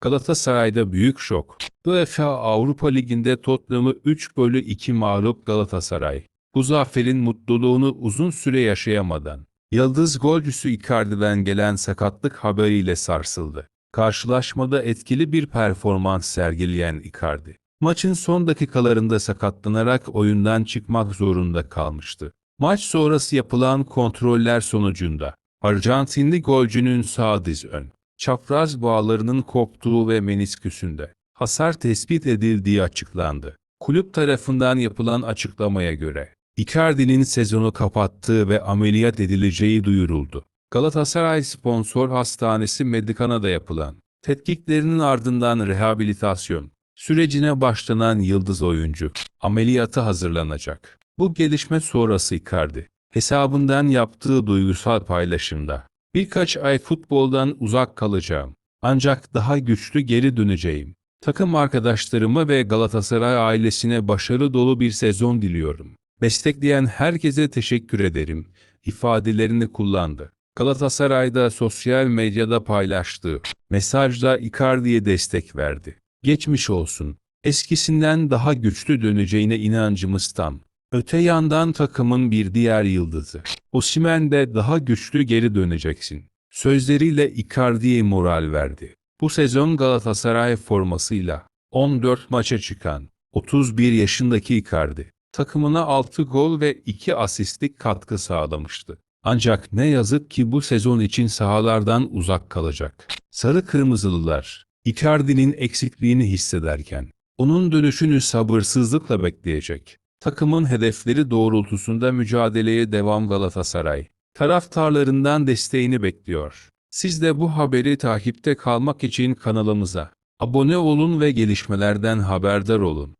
Galatasaray'da büyük şok. UEFA Avrupa Ligi'nde Tottenham'ı 3 bölü 2 mağlup Galatasaray. Bu zaferin mutluluğunu uzun süre yaşayamadan, Yıldız golcüsü Icardi'den gelen sakatlık haberiyle sarsıldı. Karşılaşmada etkili bir performans sergileyen Icardi, maçın son dakikalarında sakatlanarak oyundan çıkmak zorunda kalmıştı. Maç sonrası yapılan kontroller sonucunda, Arjantinli golcünün sağ diz ön, çapraz bağlarının koptuğu ve menisküsünde hasar tespit edildiği açıklandı. Kulüp tarafından yapılan açıklamaya göre, Icardi'nin sezonu kapattığı ve ameliyat edileceği duyuruldu. Galatasaray sponsor hastanesi Medikana'da yapılan tetkiklerinin ardından rehabilitasyon sürecine başlanan yıldız oyuncu ameliyata hazırlanacak. Bu gelişme sonrası Icardi hesabından yaptığı duygusal paylaşımda birkaç ay futboldan uzak kalacağım ancak daha güçlü geri döneceğim. Takım arkadaşlarıma ve Galatasaray ailesine başarı dolu bir sezon diliyorum. Destekleyen herkese teşekkür ederim ifadelerini kullandı. Galatasaray'da sosyal medyada paylaştığı mesajda Icardi'ye destek verdi. Geçmiş olsun. Eskisinden daha güçlü döneceğine inancımız tam. Öte yandan takımın bir diğer yıldızı. Osimhen de daha güçlü geri döneceksin. Sözleriyle Icardi'ye moral verdi. Bu sezon Galatasaray formasıyla 14 maça çıkan 31 yaşındaki Icardi takımına 6 gol ve 2 asistlik katkı sağlamıştı. Ancak ne yazık ki bu sezon için sahalardan uzak kalacak. Sarı Kırmızılılar, Icardi'nin eksikliğini hissederken, onun dönüşünü sabırsızlıkla bekleyecek. Takımın hedefleri doğrultusunda mücadeleye devam Galatasaray. Taraftarlarından desteğini bekliyor. Siz de bu haberi takipte kalmak için kanalımıza abone olun ve gelişmelerden haberdar olun.